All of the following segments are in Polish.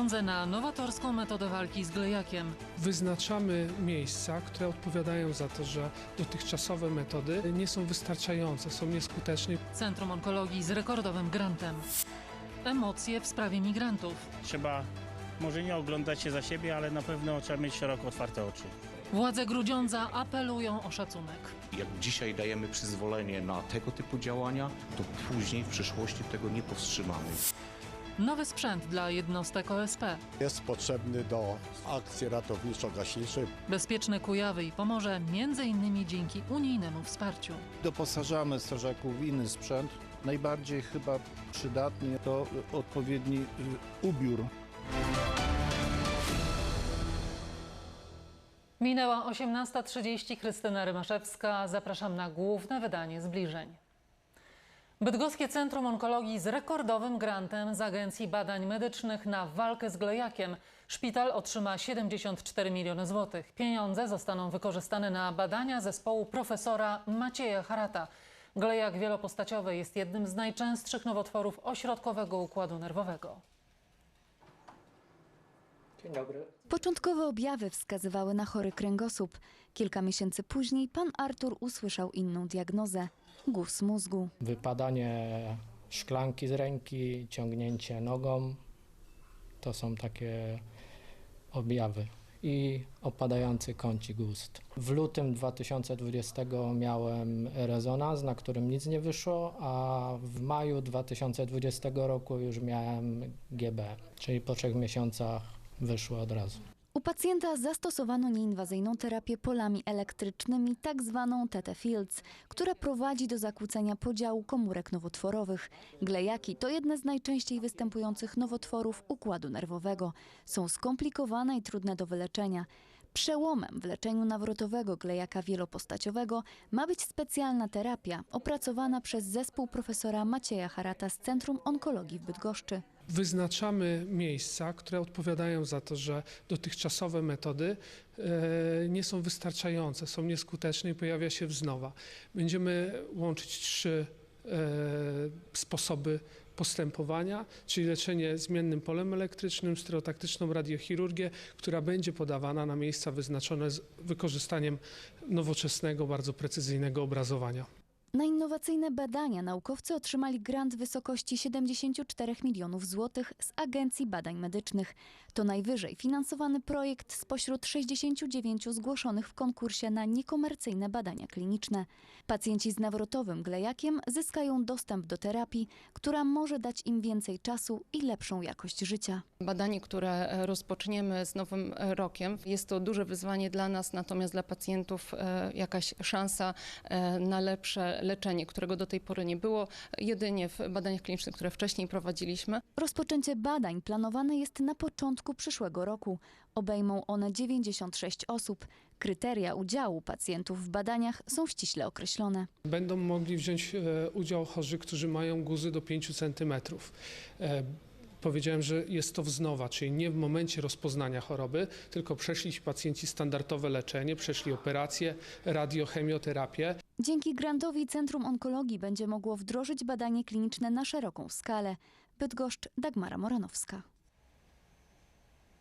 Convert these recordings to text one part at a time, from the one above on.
pieniądze na nowatorską metodę walki z glejakiem. Wyznaczamy miejsca, które odpowiadają za to, że dotychczasowe metody nie są wystarczające, są nieskuteczne. Centrum Onkologii z rekordowym grantem. Emocje w sprawie migrantów. Trzeba może nie oglądać się za siebie, ale na pewno trzeba mieć szeroko otwarte oczy. Władze Grudziądza apelują o szacunek. Jak dzisiaj dajemy przyzwolenie na tego typu działania, to później w przyszłości tego nie powstrzymamy. Nowy sprzęt dla jednostek OSP. jest potrzebny do akcji ratowniczo-gaśniczej. Bezpieczne Kujawy i Pomorze m.in. dzięki unijnemu wsparciu. Doposażamy strażaków w inny sprzęt. Najbardziej chyba przydatny to odpowiedni ubiór Minęła 18.30. Krystyna Rymaszewska. Zapraszam na główne wydanie zbliżeń. Bydgoskie Centrum Onkologii z rekordowym grantem z Agencji Badań Medycznych na walkę z glejakiem. Szpital otrzyma 74 miliony złotych. Pieniądze zostaną wykorzystane na badania zespołu profesora Macieja Harata. Glejak wielopostaciowy jest jednym z najczęstszych nowotworów ośrodkowego układu nerwowego. Początkowe objawy wskazywały na chory kręgosłup. Kilka miesięcy później pan Artur usłyszał inną diagnozę guz mózgu. Wypadanie szklanki z ręki, ciągnięcie nogą to są takie objawy. I opadający kącik ust. W lutym 2020 miałem rezonans, na którym nic nie wyszło, a w maju 2020 roku już miałem GB, czyli po trzech miesiącach wyszło od razu. U pacjenta zastosowano nieinwazyjną terapię polami elektrycznymi, tak zwaną TT Fields, która prowadzi do zakłócenia podziału komórek nowotworowych. Glejaki to jedne z najczęściej występujących nowotworów układu nerwowego. Są skomplikowane i trudne do wyleczenia. Przełomem w leczeniu nawrotowego glejaka wielopostaciowego ma być specjalna terapia opracowana przez zespół profesora Macieja Harata z Centrum Onkologii w Bydgoszczy. Wyznaczamy miejsca, które odpowiadają za to, że dotychczasowe metody e, nie są wystarczające, są nieskuteczne i pojawia się wznowa. Będziemy łączyć trzy e, sposoby postępowania, czyli leczenie zmiennym polem elektrycznym, stereotaktyczną radiochirurgię, która będzie podawana na miejsca wyznaczone z wykorzystaniem nowoczesnego, bardzo precyzyjnego obrazowania. Na innowacyjne badania naukowcy otrzymali grant w wysokości 74 milionów złotych z Agencji Badań Medycznych. To najwyżej finansowany projekt spośród 69 zgłoszonych w konkursie na niekomercyjne badania kliniczne. Pacjenci z nawrotowym glejakiem zyskają dostęp do terapii, która może dać im więcej czasu i lepszą jakość życia. Badanie, które e, rozpoczniemy z nowym e, rokiem, jest to duże wyzwanie dla nas, natomiast dla pacjentów e, jakaś szansa na lepsze leczenie, którego do tej pory nie było, jedynie w badaniach klinicznych, które wcześniej prowadziliśmy. Rozpoczęcie badań planowane jest na początku przyszłego roku. Obejmą one 96 osób. Kryteria udziału pacjentów w badaniach są ściśle określone. Będą mogli wziąć e, udział chorzy, którzy mają guzy do 5 cm. E, Powiedziałem, że jest to wznowa, czyli nie w momencie rozpoznania choroby, tylko przeszli ci pacjenci standardowe leczenie, przeszli operację, radiochemioterapię. Dzięki grantowi Centrum Onkologii będzie mogło wdrożyć badanie kliniczne na szeroką skalę. Bydgoszcz, Dagmara Moranowska.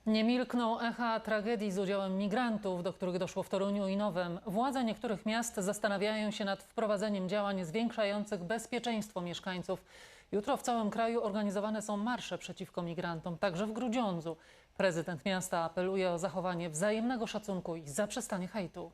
Nie milkną echa tragedii z udziałem migrantów, do których doszło w Toruniu i Nowem. Władze niektórych miast zastanawiają się nad wprowadzeniem działań zwiększających bezpieczeństwo mieszkańców. Jutro w całym kraju organizowane są marsze przeciwko migrantom, także w Grudziądzu. Prezydent miasta apeluje o zachowanie wzajemnego szacunku i zaprzestanie hejtu.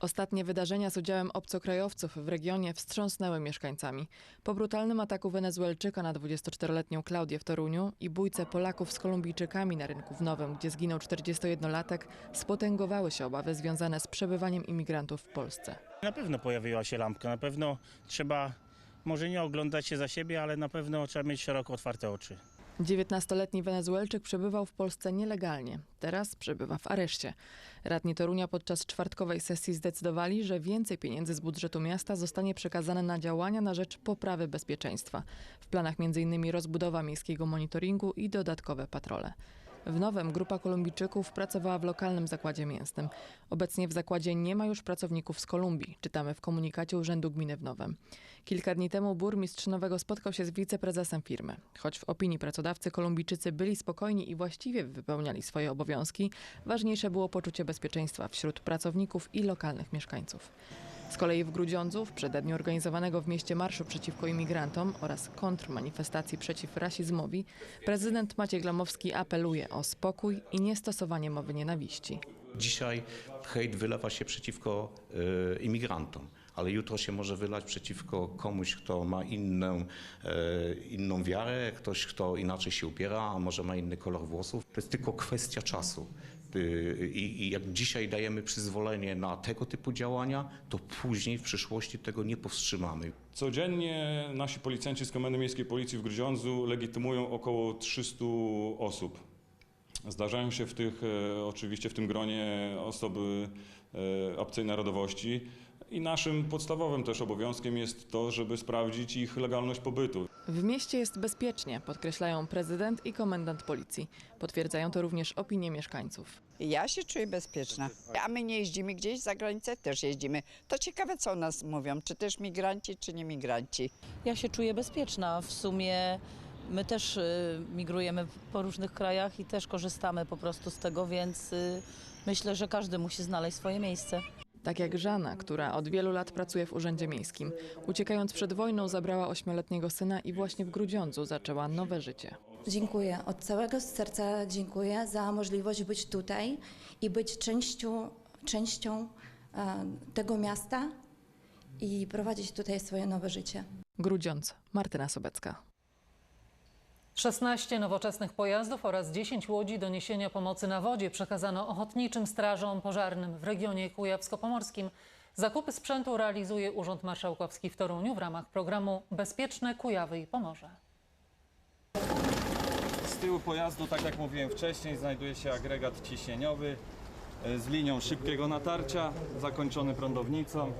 Ostatnie wydarzenia z udziałem obcokrajowców w regionie wstrząsnęły mieszkańcami. Po brutalnym ataku Wenezuelczyka na 24-letnią Klaudię w Toruniu i bójce Polaków z Kolumbijczykami na rynku w Nowym, gdzie zginął 41-latek, spotęgowały się obawy związane z przebywaniem imigrantów w Polsce. Na pewno pojawiła się lampka, na pewno trzeba może nie oglądać się za siebie, ale na pewno trzeba mieć szeroko otwarte oczy. 19-letni Wenezuelczyk przebywał w Polsce nielegalnie. Teraz przebywa w areszcie. Radni Torunia podczas czwartkowej sesji zdecydowali, że więcej pieniędzy z budżetu miasta zostanie przekazane na działania na rzecz poprawy bezpieczeństwa. W planach m.in. rozbudowa miejskiego monitoringu i dodatkowe patrole. W Nowym grupa Kolumbijczyków pracowała w lokalnym zakładzie mięsnym. Obecnie w zakładzie nie ma już pracowników z Kolumbii, czytamy w komunikacie Urzędu Gminy w Nowym. Kilka dni temu burmistrz Nowego spotkał się z wiceprezesem firmy. Choć w opinii pracodawcy Kolumbijczycy byli spokojni i właściwie wypełniali swoje obowiązki, ważniejsze było poczucie bezpieczeństwa wśród pracowników i lokalnych mieszkańców. Z kolei w Grudziądzu, w przededniu organizowanego w mieście marszu przeciwko imigrantom oraz kontrmanifestacji przeciw rasizmowi, prezydent Maciej Glamowski apeluje o spokój i niestosowanie mowy nienawiści. Dzisiaj hejt wylewa się przeciwko e, imigrantom, ale jutro się może wylać przeciwko komuś, kto ma inną, e, inną wiarę, ktoś, kto inaczej się ubiera, a może ma inny kolor włosów. To jest tylko kwestia czasu. Y, I, jak dzisiaj dajemy przyzwolenie na tego typu działania, to później w przyszłości tego nie powstrzymamy. Codziennie nasi policjanci z Komendy Miejskiej Policji w Grudziądzu legitymują około 300 osób. Zdarzają się w tych, e, oczywiście w tym gronie osoby e, obcej narodowości i naszym podstawowym też obowiązkiem jest to, żeby sprawdzić ich legalność pobytu. W mieście jest bezpiecznie, podkreślają prezydent i komendant policji. Potwierdzają to również opinie mieszkańców. Ja się czuję bezpieczna. A my nie jeździmy gdzieś za granicę, też jeździmy. To ciekawe, co o nas mówią, czy też migranci, czy nie migranci. Ja się czuję bezpieczna. W sumie my też y, migrujemy po różnych krajach i też korzystamy po prostu z tego, więc y, myślę, że każdy musi znaleźć swoje miejsce. Tak jak Żana, która od wielu lat pracuje w Urzędzie Miejskim. Uciekając przed wojną zabrała ośmioletniego syna i właśnie w Grudziądzu zaczęła nowe życie. Dziękuję, od całego serca dziękuję za możliwość być tutaj i być częścią, częścią e, tego miasta i prowadzić tutaj swoje nowe życie. Grudziądz, Martyna Sobecka. 16 nowoczesnych pojazdów oraz 10 łodzi do niesienia pomocy na wodzie przekazano ochotniczym strażom pożarnym w regionie kujawsko-pomorskim. Zakupy sprzętu realizuje Urząd Marszałkowski w Toruniu w ramach programu Bezpieczne Kujawy i Pomorze. Z tyłu pojazdu, tak jak mówiłem wcześniej, znajduje się agregat ciśnieniowy e, z linią szybkiego natarcia, zakończony prądownicą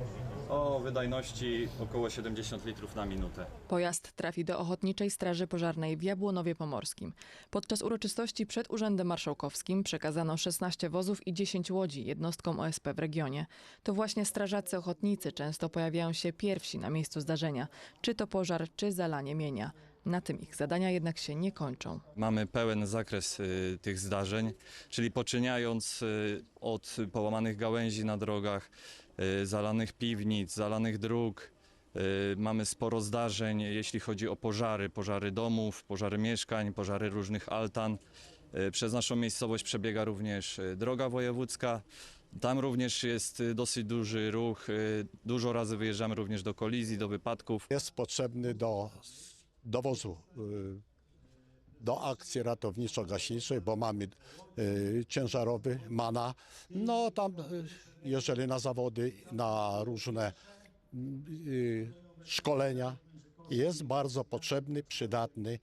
o wydajności około 70 litrów na minutę. Pojazd trafi do Ochotniczej Straży Pożarnej w Jabłonowie Pomorskim. Podczas uroczystości przed Urzędem Marszałkowskim przekazano 16 wozów i 10 łodzi jednostkom OSP w regionie. To właśnie strażacy ochotnicy często pojawiają się pierwsi na miejscu zdarzenia, czy to pożar, czy zalanie mienia. Na tym ich zadania jednak się nie kończą. Mamy pełen zakres y, tych zdarzeń, czyli poczyniając y, od połamanych gałęzi na drogach, zalanych piwnic, zalanych dróg. Y, mamy sporo zdarzeń, jeśli chodzi o pożary, pożary domów, pożary mieszkań, pożary różnych altan. Y, Przez naszą miejscowość przebiega również y, droga wojewódzka. Tam również jest y, dosyć duży ruch. y, Dużo razy wyjeżdżamy również do kolizji, do wypadków. Jest potrzebny do dowozu y, do akcji ratowniczo-gaśniczej, bo mamy y, ciężarowy mana. No tam, y, jeżeli na zawody, na różne y, szkolenia, jest bardzo potrzebny, przydatny.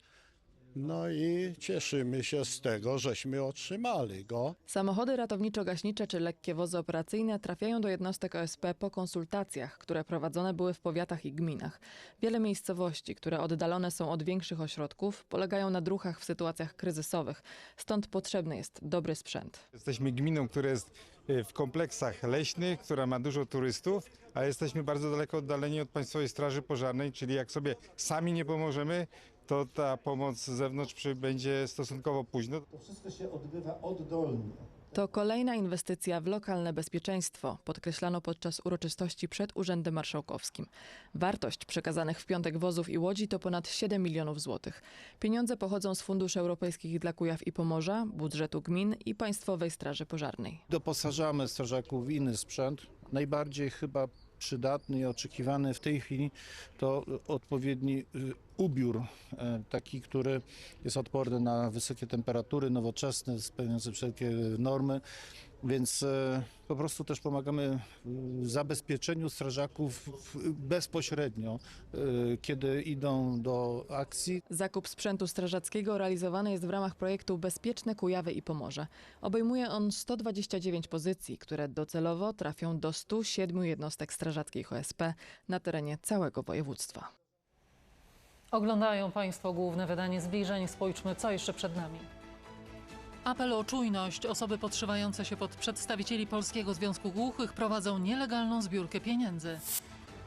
No i cieszymy się z tego, żeśmy otrzymali go. Samochody ratowniczo-gaśnicze czy lekkie wozy operacyjne trafiają do jednostek OSP po konsultacjach, które prowadzone były w powiatach i gminach. Wiele miejscowości, które oddalone są od większych ośrodków, polegają na druhach w sytuacjach kryzysowych. Stąd potrzebny jest dobry sprzęt. Jesteśmy gminą, która jest y, w kompleksach leśnych, która ma dużo turystów, a jesteśmy bardzo daleko oddaleni od Państwowej Straży Pożarnej, czyli jak sobie sami nie pomożemy, to ta pomoc z zewnątrz przybędzie stosunkowo późno. To wszystko się odbywa oddolnie. To kolejna inwestycja w lokalne bezpieczeństwo, podkreślano podczas uroczystości przed Urzędem Marszałkowskim. Wartość przekazanych w piątek wozów i łodzi to ponad 7 milionów złotych. Pieniądze pochodzą z funduszy europejskich dla Kujaw i Pomorza, budżetu gmin i Państwowej Straży Pożarnej. Doposażamy strażaków w inny sprzęt. Najbardziej chyba przydatny i oczekiwany w tej chwili to odpowiedni y, ubiór, e, taki, który jest odporny na wysokie temperatury, nowoczesny, spełniający wszelkie normy. Więc e, po prostu też pomagamy zabezpieczeniu strażaków bezpośrednio, e, kiedy idą do akcji. Zakup sprzętu strażackiego realizowany jest w ramach projektu Bezpieczne Kujawy i Pomorze. Obejmuje on 129 pozycji, które docelowo trafią do 107 jednostek strażackich OSP na terenie całego województwa. Oglądają Państwo główne wydanie zbliżeń. Spójrzmy, co jeszcze przed nami. Apel o czujność. Osoby podszywające się pod przedstawicieli Polskiego Związku Głuchych prowadzą nielegalną zbiórkę pieniędzy.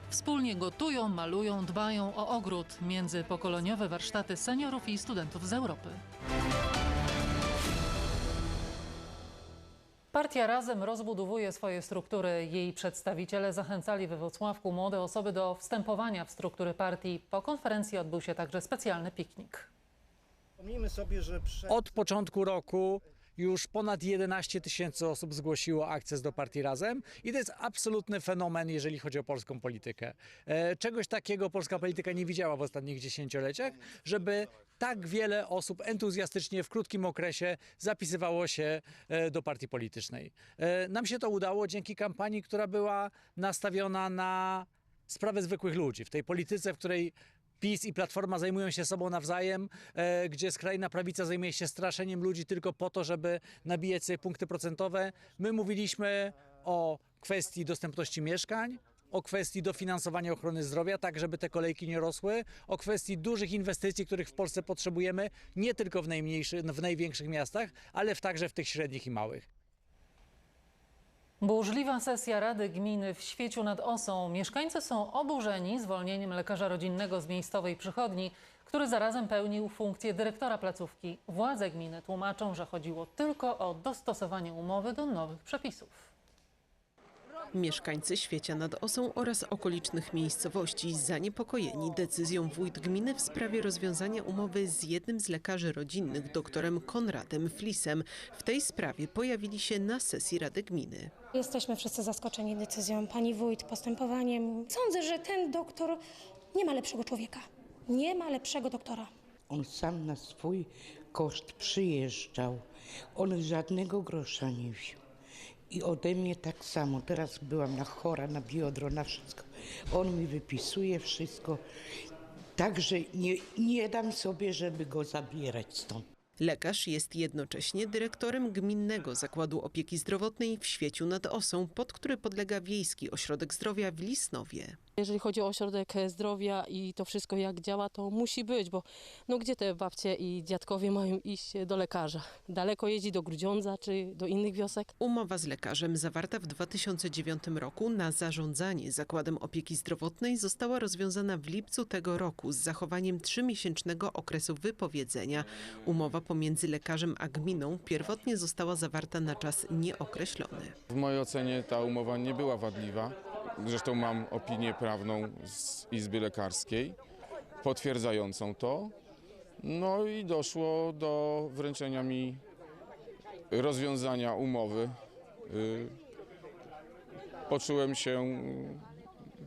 Wspólnie gotują, malują, dbają o ogród. Międzypokoleniowe warsztaty seniorów i studentów z Europy. Partia Razem rozbudowuje swoje struktury. Jej przedstawiciele zachęcali we Wrocławku młode osoby do wstępowania w struktury partii. Po konferencji odbył się także specjalny piknik. Pomnijmy sobie, że przed... Od początku roku już ponad 11 tysięcy osób zgłosiło akces do partii Razem i to jest absolutny fenomen, jeżeli chodzi o polską politykę. E, Czegoś takiego polska polityka nie widziała w ostatnich dziesięcioleciach, żeby tak wiele osób entuzjastycznie w krótkim okresie zapisywało się e, do partii politycznej. E, Nam się to udało dzięki kampanii, która była nastawiona na sprawę zwykłych ludzi. W tej polityce, w której PiS i Platforma zajmują się sobą nawzajem, e, gdzie skrajna prawica zajmuje się straszeniem ludzi tylko po to, żeby nabijać sobie punkty procentowe. My mówiliśmy o kwestii dostępności mieszkań, o kwestii dofinansowania ochrony zdrowia, tak żeby te kolejki nie rosły, o kwestii dużych inwestycji, których w Polsce potrzebujemy, nie tylko w, najmniejszy, w największych miastach, ale także w tych średnich i małych. Burzliwa sesja Rady Gminy w Świeciu nad Osą. Mieszkańcy są oburzeni zwolnieniem lekarza rodzinnego z miejscowej przychodni, który zarazem pełnił funkcję dyrektora placówki. Władze gminy tłumaczą, że chodziło tylko o dostosowanie umowy do nowych przepisów. Mieszkańcy Świecia nad Osą oraz okolicznych miejscowości zaniepokojeni decyzją wójt gminy w sprawie rozwiązania umowy z jednym z lekarzy rodzinnych, doktorem Konradem Flisem. W tej sprawie pojawili się na sesji Rady Gminy. Jesteśmy wszyscy zaskoczeni decyzją pani wójt, postępowaniem. Sądzę, że ten doktor nie ma lepszego człowieka. Nie ma lepszego doktora. On sam na swój koszt przyjeżdżał. On żadnego grosza nie wziął. I ode mnie tak samo. Teraz byłam na chora, na biodro, na wszystko. On mi wypisuje wszystko. Także nie, nie dam sobie, żeby go zabierać stąd. Lekarz jest jednocześnie dyrektorem Gminnego Zakładu Opieki Zdrowotnej w Świeciu nad Osą, pod który podlega Wiejski Ośrodek Zdrowia w Lisnowie. Jeżeli chodzi o ośrodek zdrowia i to wszystko jak działa, to musi być, bo no gdzie te babcie i dziadkowie mają iść do lekarza? Daleko jeździ do Grudziądza czy do innych wiosek? Umowa z lekarzem zawarta w 2009 roku na zarządzanie Zakładem Opieki Zdrowotnej została rozwiązana w lipcu tego roku z zachowaniem trzymiesięcznego okresu wypowiedzenia. Umowa pomiędzy lekarzem a gminą pierwotnie została zawarta na czas nieokreślony. W mojej ocenie ta umowa nie była wadliwa. Zresztą mam opinię prawną z Izby Lekarskiej potwierdzającą to. No i doszło do wręczenia mi rozwiązania umowy. Y, Poczułem się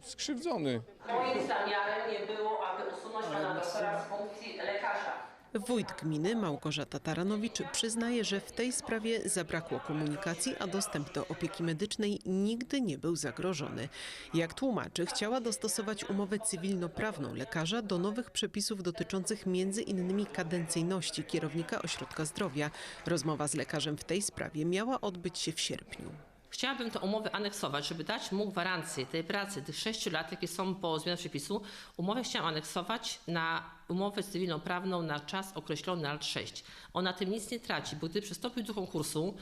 skrzywdzony. Moim zamiarem nie było, aby usunąć pana doktora z funkcji lekarza. Wójt gminy Małgorzata Taranowicz przyznaje, że w tej sprawie zabrakło komunikacji, a dostęp do opieki medycznej nigdy nie był zagrożony. Jak tłumaczy, chciała dostosować umowę cywilnoprawną lekarza do nowych przepisów dotyczących innymi kadencyjności kierownika ośrodka zdrowia. Rozmowa z lekarzem w tej sprawie miała odbyć się w sierpniu. Chciałabym tę umowę aneksować, żeby dać mu gwarancję tej pracy, tych sześciu lat, jakie są po zmianie przepisu. Umowę chciałam aneksować na umowę cywilnoprawną na czas określony na lat 6. On na tym nic nie traci, bo gdy przystąpił do konkursu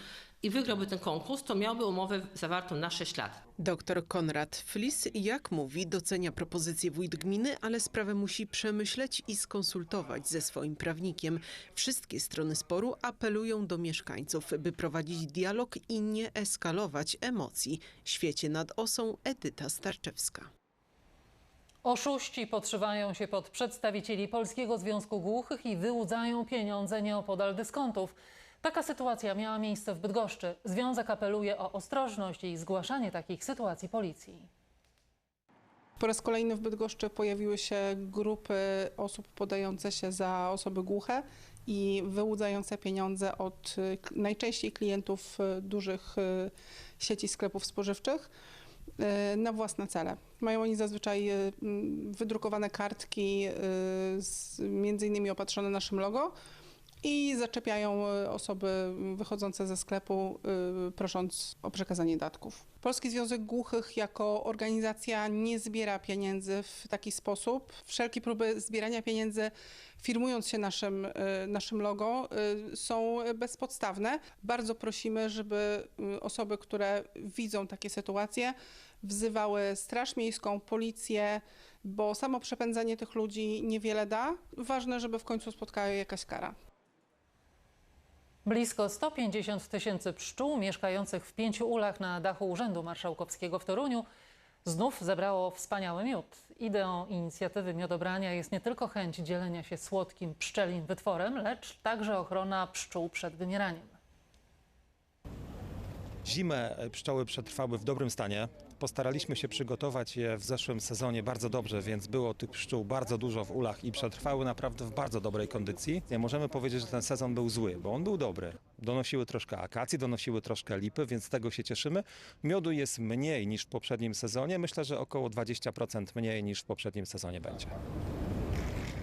i wygrałby ten konkurs, to miałby umowę zawartą na 6 lat. Doktor Konrad Flis, jak mówi, docenia propozycję wójt gminy, ale sprawę musi przemyśleć i skonsultować ze swoim prawnikiem. Wszystkie strony sporu apelują do mieszkańców, by prowadzić dialog i nie eskalować emocji. Świecie nad osą Edyta Starczewska. Oszuści podszywają się pod przedstawicieli Polskiego Związku Głuchych i wyłudzają pieniądze nieopodal dyskontów. Taka sytuacja miała miejsce w Bydgoszczy. Związek apeluje o ostrożność i zgłaszanie takich sytuacji policji. Po raz kolejny w Bydgoszczy pojawiły się grupy osób podające się za osoby głuche i wyłudzające pieniądze od najczęściej klientów dużych y, sieci sklepów spożywczych na własne cele. Mają oni zazwyczaj mm, wydrukowane kartki, y, z, między innymi opatrzone naszym logo, i zaczepiają e, osoby wychodzące ze sklepu, e, prosząc o przekazanie datków. Polski Związek Głuchych jako organizacja nie zbiera pieniędzy w taki sposób. Wszelkie próby zbierania pieniędzy, firmując się naszym, e, naszym logo, są bezpodstawne. Bardzo prosimy, żeby osoby, które widzą takie sytuacje, wzywały Straż Miejską, policję, bo samo przepędzenie tych ludzi niewiele da. Ważne, żeby w końcu spotkała je jakaś kara. Blisko 150 tysięcy pszczół mieszkających w pięciu ulach na dachu Urzędu Marszałkowskiego w Toruniu znów zebrało wspaniały miód. Ideą inicjatywy miodobrania jest nie tylko chęć dzielenia się słodkim pszczelim wytworem, lecz także ochrona pszczół przed wymieraniem. Zimę pszczoły przetrwały w dobrym stanie. Postaraliśmy się przygotować je w zeszłym sezonie bardzo dobrze, więc było tych pszczół bardzo dużo w ulach i przetrwały naprawdę w bardzo dobrej kondycji. Nie możemy powiedzieć, że ten sezon był zły, bo on był dobry. Donosiły troszkę akacji, donosiły troszkę lipy, więc z tego się cieszymy. Miodu jest mniej niż w poprzednim sezonie. Myślę, że około 20% mniej niż w poprzednim sezonie będzie.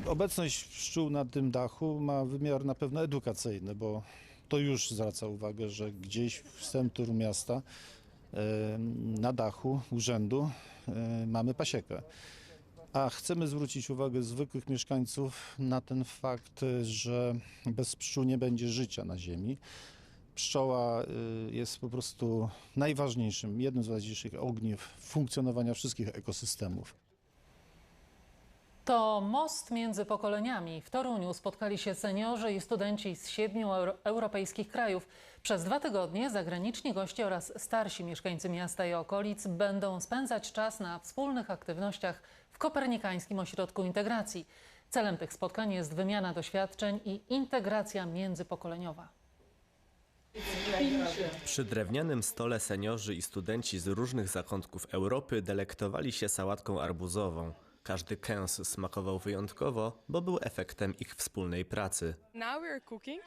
Obecność pszczół na tym dachu ma wymiar na pewno edukacyjny, bo to już zwraca uwagę, że gdzieś w centrum miasta na dachu urzędu mamy pasiekę. A chcemy zwrócić uwagę zwykłych mieszkańców na ten fakt, że bez pszczół nie będzie życia na ziemi. Pszczoła e, jest po prostu najważniejszym, jednym z ważniejszych ogniw funkcjonowania wszystkich ekosystemów. To most między pokoleniami. W Toruniu spotkali się seniorzy i studenci z siedmiu euro europejskich krajów. Przez dwa tygodnie zagraniczni goście oraz starsi mieszkańcy miasta i okolic będą spędzać czas na wspólnych aktywnościach w Kopernikańskim Ośrodku Integracji. Celem tych spotkań jest wymiana doświadczeń i integracja międzypokoleniowa. Przy drewnianym stole seniorzy i studenci z różnych zakątków Europy delektowali się sałatką arbuzową. Każdy kęs smakował wyjątkowo, bo był efektem ich wspólnej pracy.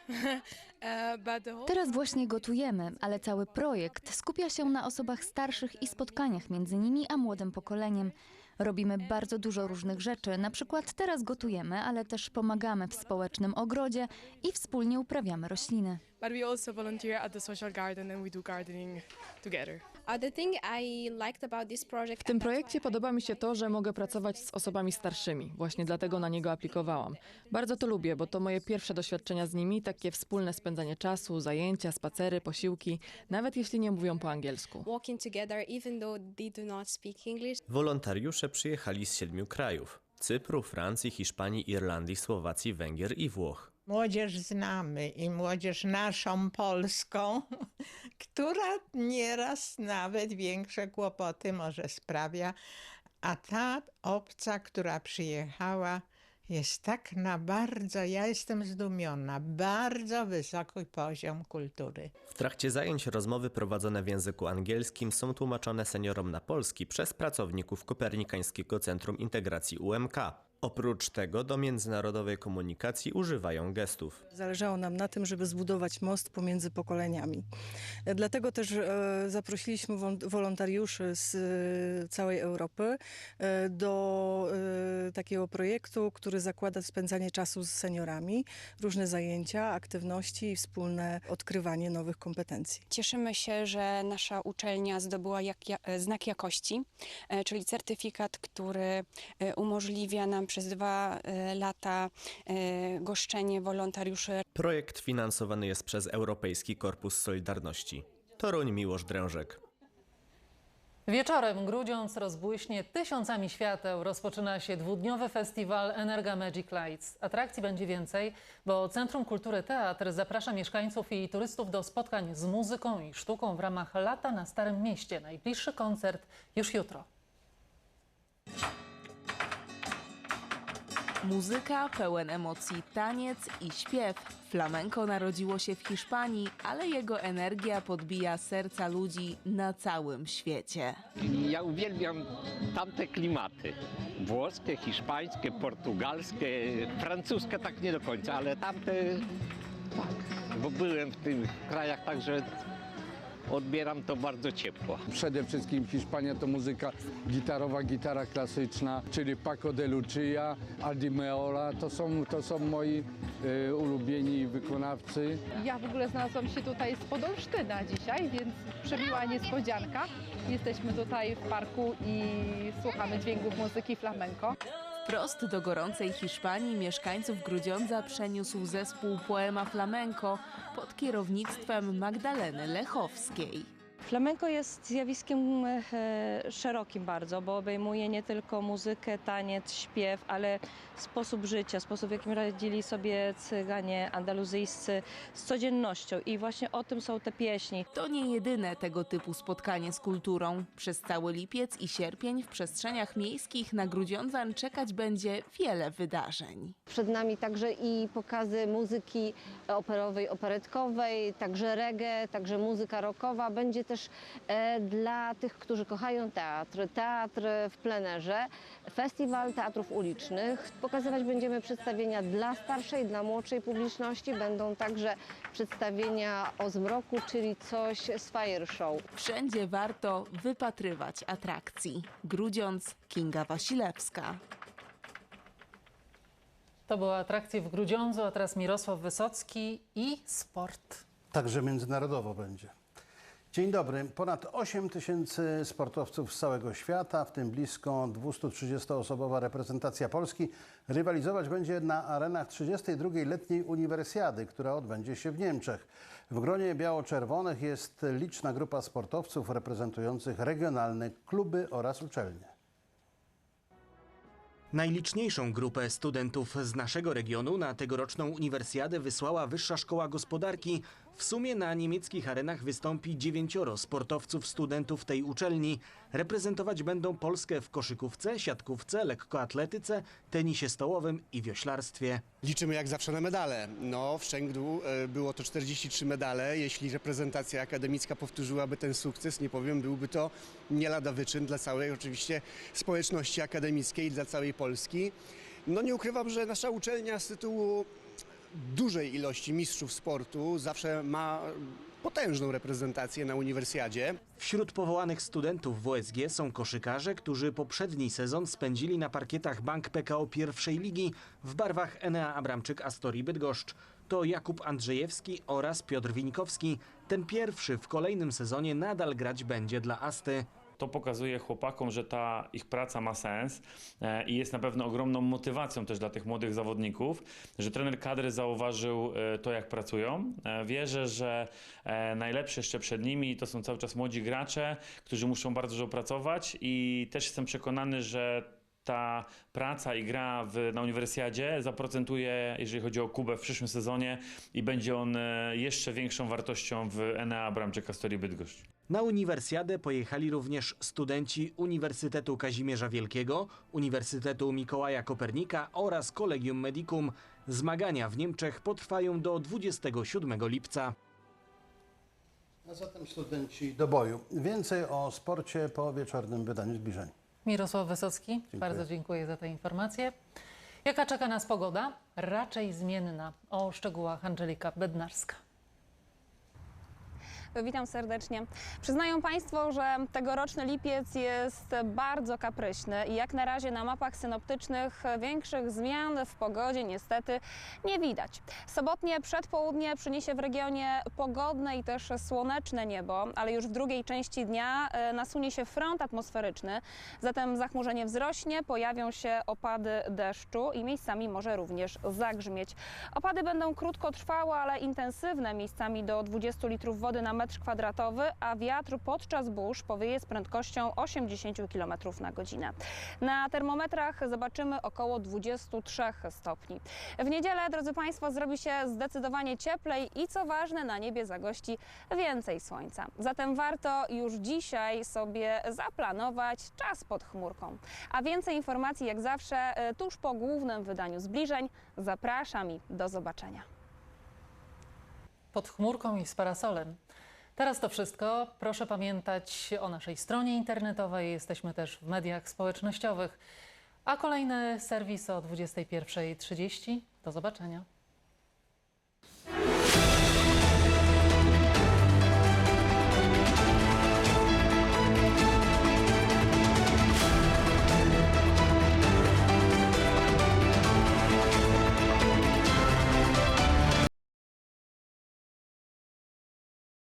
Teraz właśnie gotujemy, ale cały projekt skupia się na osobach starszych i spotkaniach między nimi a młodym pokoleniem. Robimy bardzo dużo różnych rzeczy, na przykład teraz gotujemy, ale też pomagamy w społecznym ogrodzie i wspólnie uprawiamy rośliny. But we also volunteer at the social garden and we do gardening together. W tym projekcie podoba mi się to, że mogę pracować z osobami starszymi. Właśnie dlatego na niego aplikowałam. Bardzo to lubię, bo to moje pierwsze doświadczenia z nimi, takie wspólne spędzanie czasu, zajęcia, spacery, posiłki, nawet jeśli nie mówią po angielsku. Wolontariusze przyjechali z siedmiu krajów: Cypru, Francji, Hiszpanii, Irlandii, Słowacji, Węgier i Włoch. Młodzież znamy i młodzież naszą polską, która nieraz nawet większe kłopoty może sprawia, a ta obca, która przyjechała, jest tak na bardzo, ja jestem zdumiona, bardzo wysoki poziom kultury. W trakcie zajęć rozmowy prowadzone w języku angielskim są tłumaczone seniorom na polski przez pracowników Kopernikańskiego Centrum Integracji UMK. Oprócz tego do międzynarodowej komunikacji używają gestów. Zależało nam na tym, żeby zbudować most pomiędzy pokoleniami. Dlatego też e, zaprosiliśmy wolontariuszy z e, całej Europy e, do takiego projektu, który zakłada spędzanie czasu z seniorami, różne zajęcia, aktywności i wspólne odkrywanie nowych kompetencji. Cieszymy się, że nasza uczelnia zdobyła jak, ja, znak jakości, czyli certyfikat, który umożliwia nam przez dwa e, lata e, goszczenie wolontariuszy Projekt finansowany jest przez Europejski Korpus Solidarności. Toruń Miłosz Drężek. Wieczorem Grudziądz rozbłyśnie tysiącami świateł. Rozpoczyna się dwudniowy festiwal Energa Magic Lights. Atrakcji będzie więcej, bo Centrum Kultury Teatr zaprasza mieszkańców i turystów do spotkań z muzyką i sztuką w ramach Lata na Starym Mieście. Najbliższy koncert już jutro. Muzyka, pełen emocji, taniec i śpiew. Flamenco narodziło się w Hiszpanii, ale jego energia podbija serca ludzi na całym świecie. Ja uwielbiam tamte klimaty. Włoskie, hiszpańskie, portugalskie, francuskie tak nie do końca, ale tamte tak. Bo byłem w tych krajach, także odbieram to bardzo ciepło. Przede wszystkim Hiszpania to muzyka gitarowa, gitara klasyczna, czyli Paco de Lucia, Aldi Meola. To są, to są moi e, ulubieni wykonawcy. Ja w ogóle znalazłam się tutaj z Podolsztyna dzisiaj, więc przemiła niespodzianka. Jesteśmy tutaj w parku i słuchamy dźwięków muzyki flamenco. Wprost do gorącej Hiszpanii mieszkańców Grudziądza przeniósł zespół Poema Flamenco pod kierownictwem Magdaleny Lechowskiej. Flamenko jest zjawiskiem e, szerokim bardzo, bo obejmuje nie tylko muzykę, taniec, śpiew, ale sposób życia, sposób w jakim radzili sobie cyganie andaluzyjscy z codziennością i właśnie o tym są te pieśni. To nie jedyne tego typu spotkanie z kulturą. Przez cały lipiec i sierpień w przestrzeniach miejskich na Grudziądzan czekać będzie wiele wydarzeń. Przed nami także i pokazy muzyki operowej, operetkowej, także reggae, także muzyka rockowa. Będzie też e, dla tych, którzy kochają teatr, teatr w plenerze, festiwal teatrów ulicznych. Pokazywać będziemy przedstawienia dla starszej, dla młodszej publiczności. Będą także przedstawienia o zmroku, czyli coś z fire show. Wszędzie warto wypatrywać atrakcji. Grudziądz, Kinga Wasilewska. To były atrakcje w Grudziądzu, a teraz Mirosław Wysocki i sport. Także międzynarodowo będzie. Dzień dobry. Ponad 8 tysięcy sportowców z całego świata, w tym blisko 230-osobowa reprezentacja Polski, rywalizować będzie na arenach 32. letniej uniwersjady, która odbędzie się w Niemczech. W gronie biało-czerwonych jest liczna grupa sportowców reprezentujących regionalne kluby oraz uczelnie. Najliczniejszą grupę studentów z naszego regionu na tegoroczną uniwersjadę wysłała Wyższa Szkoła Gospodarki. W sumie na niemieckich arenach wystąpi dziewięcioro sportowców studentów tej uczelni. Reprezentować będą Polskę w koszykówce, siatkówce, lekkoatletyce, tenisie stołowym i wioślarstwie. Liczymy jak zawsze na medale. No, w Szczęgdu e, było to 43 medale. Jeśli reprezentacja akademicka powtórzyłaby ten sukces, nie powiem, byłby to nie lada wyczyn dla całej oczywiście społeczności akademickiej dla całej Polski. No nie ukrywam, że nasza uczelnia z tytułu dużej ilości mistrzów sportu zawsze ma potężną reprezentację na uniwersjadzie. Wśród powołanych studentów WSG są koszykarze, którzy poprzedni sezon spędzili na parkietach Bank PKO pierwszej ligi w barwach Enea Abramczyk Astorii Bydgoszcz. To Jakub Andrzejewski oraz Piotr Wińkowski. Ten pierwszy w kolejnym sezonie nadal grać będzie dla Asty. To pokazuje chłopakom, że ta ich praca ma sens e, i jest na pewno ogromną motywacją też dla tych młodych zawodników, że trener kadry zauważył e, to, jak pracują. E, Wierzę, że najlepsze jeszcze przed nimi to są cały czas młodzi gracze, którzy muszą bardzo dużo pracować i też jestem przekonany, że ta praca i gra w, na uniwersjadzie zaprocentuje, jeżeli chodzi o Kubę w przyszłym sezonie i będzie on jeszcze większą wartością w Enea Abramczyk Astorii Bydgoszcz. Na uniwersjadę pojechali również studenci Uniwersytetu Kazimierza Wielkiego, Uniwersytetu Mikołaja Kopernika oraz Collegium Medicum. Zmagania w Niemczech potrwają do 27 lipca. A zatem studenci do boju. Więcej o sporcie po wieczornym wydaniu zbliżeń. Mirosław Wysocki, bardzo dziękuję za te informacje. Jaka czeka nas pogoda? Raczej zmienna. O szczegółach Angelika Bednarska. Witam serdecznie. Przyznają Państwo, że tegoroczny lipiec jest bardzo kapryśny i jak na razie na mapach synoptycznych większych zmian w pogodzie niestety nie widać. Sobotnie przedpołudnie przyniesie w regionie pogodne i też słoneczne niebo, ale już w drugiej części dnia e, nasunie się front atmosferyczny, zatem zachmurzenie wzrośnie, pojawią się opady deszczu i miejscami może również zagrzmieć. Opady będą krótkotrwałe, ale intensywne, miejscami do 20 litrów wody na metr kwadratowy, a wiatr podczas burz powieje z prędkością 80 km na godzinę. Na termometrach zobaczymy około 23 stopni. W niedzielę, drodzy Państwo, zrobi się zdecydowanie cieplej i co ważne, na niebie zagości więcej słońca. Zatem warto już dzisiaj sobie zaplanować czas pod chmurką. A więcej informacji jak zawsze e, tuż po głównym wydaniu zbliżeń. Zapraszam i do zobaczenia. Pod chmurką i z parasolem. Teraz to wszystko. Proszę pamiętać o naszej stronie internetowej. Jesteśmy też w mediach społecznościowych. A kolejny serwis o 21.30. Do zobaczenia.